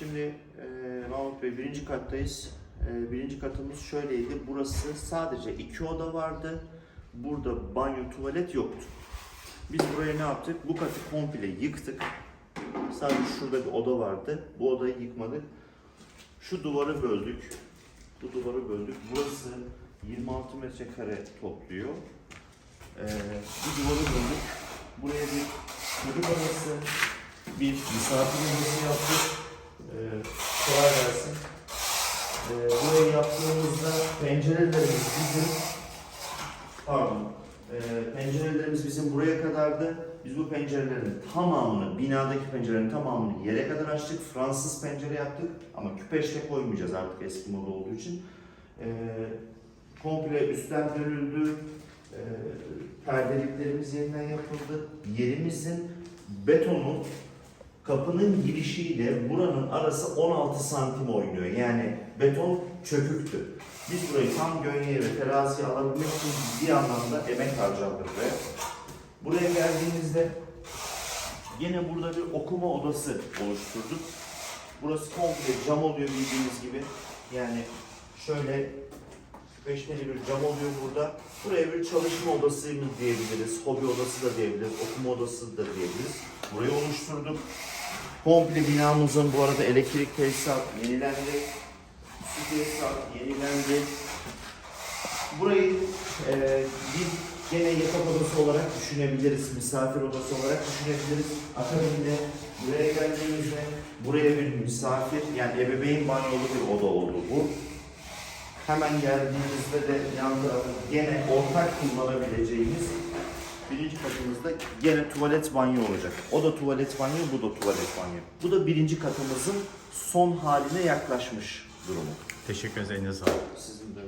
Şimdi e, Mahmut Bey birinci kattayız. E, birinci katımız şöyleydi. Burası sadece iki oda vardı. Burada banyo, tuvalet yoktu. Biz buraya ne yaptık? Bu katı komple yıktık. Sadece şurada bir oda vardı. Bu odayı yıkmadık. Şu duvarı böldük. Bu duvarı böldük. Burası 26 metrekare topluyor. Ee, bu duvarı böldük. Buraya bir çocuk odası, bir misafir odası yaptık. Ee, kolay gelsin. Ee, burayı yaptığımızda pencerelerimiz bizim pardon ee, pencerelerimiz bizim buraya kadardı. Biz bu pencerelerin tamamını, binadaki pencerelerin tamamını yere kadar açtık. Fransız pencere yaptık ama küpeşte koymayacağız artık eski moda olduğu için. Ee, komple üstten dönüldü. Ee, perdeliklerimiz yeniden yapıldı. Yerimizin betonu kapının girişiyle buranın arası 16 santim oynuyor. Yani beton çöküktü. Biz burayı tam gönyeye ve teraziye alabilmek için ciddi anlamda emek harcadık buraya. Buraya geldiğimizde yine burada bir okuma odası oluşturduk. Burası komple cam oluyor bildiğiniz gibi. Yani şöyle beşmeli bir cam oluyor burada. Buraya bir çalışma odası mı diyebiliriz, hobi odası da diyebiliriz, okuma odası da diyebiliriz. Burayı oluşturduk. Komple binamızın bu arada elektrik tesisat yenilendi. Su tesisat yenilendi. Burayı e, bir gene yatak odası olarak düşünebiliriz, misafir odası olarak düşünebiliriz. Akabinde buraya geldiğimizde buraya bir misafir yani ebeveyn banyolu bir oda oldu bu. Hemen geldiğimizde de yan tarafı gene ortak kullanabileceğimiz birinci katımızda gene tuvalet banyo olacak. O da tuvalet banyo, bu da tuvalet banyo. Bu da birinci katımızın son haline yaklaşmış durumu. Teşekkür ederiz. Elinize sağlık. Sizin de